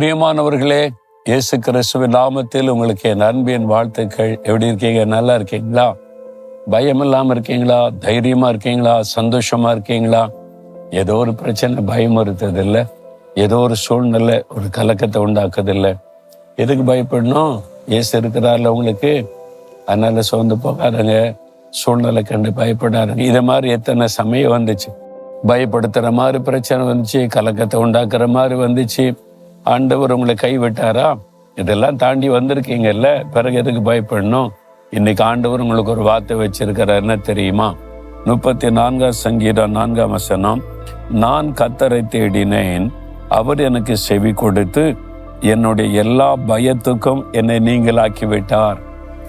பிரியமானவர்களே இயேசு கிறிஸ்துவின் நாமத்தில் உங்களுக்கு என் அன்பின் வாழ்த்துக்கள். எப்படி இருக்கீங்க? நல்லா இருக்கீங்களா? பயம் இல்லாமல் இருக்கீங்களா? தைரியமா இருக்கீங்களா? சந்தோஷமா இருக்கீங்களா? ஏதோ ஒரு பிரச்சனை பயம் இல்லை ஏதோ ஒரு சூழ்நிலை ஒரு கலக்கத்தை உண்டாக்குது இல்லை எதுக்கு பயப்படணும்? இயேசு இருக்கிறார்ல உங்களுக்கு. அதனால சோர்ந்து போகாதங்க. சூழ்நிலை கண்டு பயப்படாருங்க இதை மாதிரி எத்தனை சமயம் வந்துச்சு. பயப்படுத்துற மாதிரி பிரச்சனை வந்துச்சு கலக்கத்தை உண்டாக்குற மாதிரி வந்துச்சு. ஆண்டவர் உங்களை கைவிட்டாரா? இதெல்லாம் தாண்டி வந்திருக்கீங்கல்ல. பிறகு எதுக்கு பயப்படணும்? இன்னைக்கு ஆண்டவர் உங்களுக்கு ஒரு வார்த்தை வச்சிருக்கிறார். என்ன தெரியுமா? முப்பத்தி நான்காம் சங்கீதம் நான்காம் வசனம் நான் கத்தரை தேடினேன். அவர் எனக்கு செவி கொடுத்து என்னுடைய எல்லா பயத்துக்கும் என்னை நீங்களாக்கி விட்டார்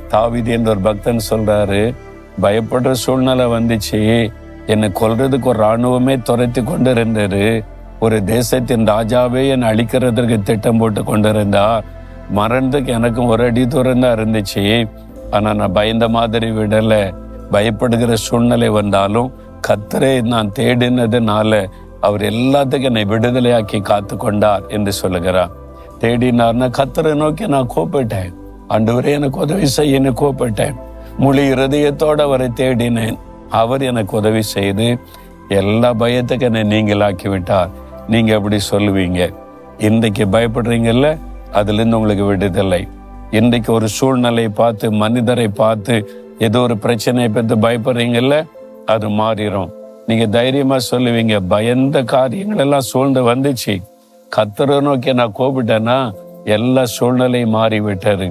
தாவிதி என்ற ஒரு பக்தன் சொல்றாரு பயப்படுற சூழ்நிலை வந்துச்சு. என்னை கொல்றதுக்கு ஒரு ராணுவமே துரத்தி கொண்டு இருந்தது ஒரு தேசத்தின் ராஜாவே என்னை அழிக்கிறதுக்கு திட்டம் போட்டு கொண்டிருந்தார். மரணத்துக்கு எனக்கும் ஒரு அடி தூரம் தான் இருந்துச்சு. ஆனா நான் பயந்த மாதிரி விடல. பயப்படுகிற சூழ்நிலை வந்தாலும் கத்தரை நான் தேடினதுனால அவர் எல்லாத்துக்கும் என்னை விடுதலையாக்கி காத்து கொண்டார் என்று சொல்லுகிறார். தேடினார்னா கத்தரை நோக்கி நான் கூப்பிட்டேன். ஆண்டவரே எனக்கு உதவி செய்யன்னு கோப்பிட்டேன் கூப்பிட்டேன். முழு இருதயத்தோடு அவரை தேடினேன். அவர் எனக்கு உதவி செய்து எல்லா பயத்துக்கு என்னை நீங்களாக்கி விட்டார் நீங்க எப்படி சொல்லுவீங்க. இன்றைக்கு பயப்படுறீங்கல்ல அதுலேருந்து உங்களுக்கு விடுதலை. இன்றைக்கு ஒரு சூழ்நிலையை பார்த்து மனிதரை பார்த்து ஏதோ ஒரு பிரச்சனையை பற்றி பயப்படுறீங்கல்ல அது மாறிடும் நீங்க தைரியமா சொல்லுவீங்க பயந்த காரியங்கள் எல்லாம் சூழ்ந்து வந்துச்சு. கத்தரை நோக்கி நான் கோபிட்டேன்னா எல்லா சூழ்நிலையும் மாறிவிட்டாரு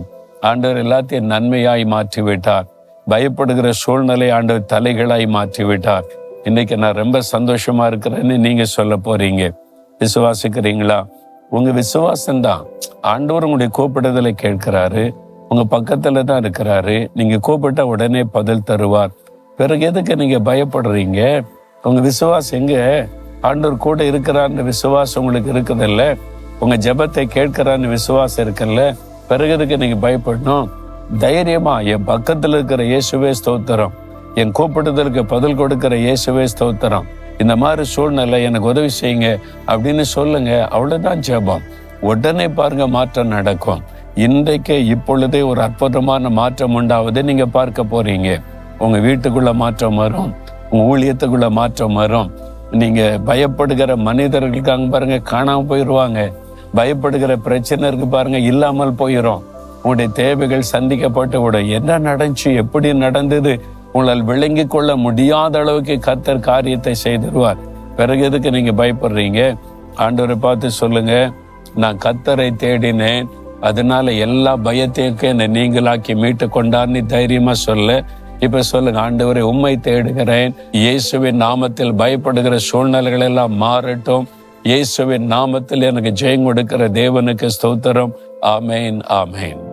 ஆண்டவர் எல்லாத்தையும் நன்மையாய் மாற்றி விட்டார் பயப்படுகிற சூழ்நிலை ஆண்டவர் தலைகளாய் மாற்றி விட்டார் இன்னைக்கு நான் ரொம்ப சந்தோஷமா இருக்கிறேன்னு நீங்க சொல்ல போறீங்க. விசுவாசிக்கிறீங்களா? உங்க விசுவாசம் தான் ஆண்டவர் உங்களுடைய கூப்பிடுதலை கேட்கிறாரு. உங்க பக்கத்துல தான் இருக்கிறாரு. நீங்க கூப்பிட்டா உடனே பதில் தருவார். பிறகு எதுக்கு நீங்க பயப்படுறீங்க? உங்க விசுவாசம் எங்க? ஆண்டவர் கூட இருக்கிறான்னு விசுவாசம் உங்களுக்கு இருக்குதில்ல? உங்க ஜெபத்தை கேட்கிறான்னு விசுவாசம் இருக்குல்ல? பிறகு எதுக்கு நீங்க பயப்படணும்? தைரியமா என் பக்கத்துல இருக்கிற இயேசுவே ஸ்தோத்திரம். என் கூப்பிடுதலுக்கு பதில் கொடுக்கிற இயேசுவே ஸ்தோத்திரம். இந்த மாதிரி சூழ்நிலை எனக்கு உதவி செய்யுங்க அப்படின்னு சொல்லுங்க. அவ்வளவுதான் ஜெபம். உடனே பாருங்க மாற்றம் நடக்கும். இன்றைக்கு இப்பொழுதே ஒரு அற்புதமான மாற்றம் உண்டாவதை நீங்க பார்க்க போறீங்க. உங்க வீட்டுக்குள்ள மாற்றம் வரும். உங்க ஊழியத்துக்குள்ள மாற்றம் வரும். நீங்க பயப்படுகிற மனிதர்களுக்கு அங்க பாருங்க காணாம போயிடுவாங்க பயப்படுகிற பிரச்சனை இருக்கு பாருங்க இல்லாமல் போயிடும் உங்களுடைய தேவைகள் சந்திக்கப்பட்டு விடும். என்ன நடந்துச்சு? எப்படி நடந்தது? உங்களால் விளங்கி கொள்ள முடியாத அளவுக்கு கத்தர் காரியத்தை செய்திருவார். பிறகு எதுக்கு நீங்க பயப்படுறீங்க? ஆண்டவரை பார்த்து சொல்லுங்க. நான் கத்தரை தேடினேன். அதனால எல்லா பயத்தையும் என்னை நீங்களாக்கி மீட்டு கொண்டார்னு தைரியமா சொல்ல. இப்ப சொல்லுங்க ஆண்டவரை உண்மை தேடுகிறேன். இயேசுவின் நாமத்தில் பயப்படுகிற சூழ்நிலைகள் எல்லாம் மாறட்டும். இயேசுவின் நாமத்தில் எனக்கு ஜெயம் கொடுக்கிற தேவனுக்கு ஸ்தோத்திரம். ஆமேன் ஆமேன்.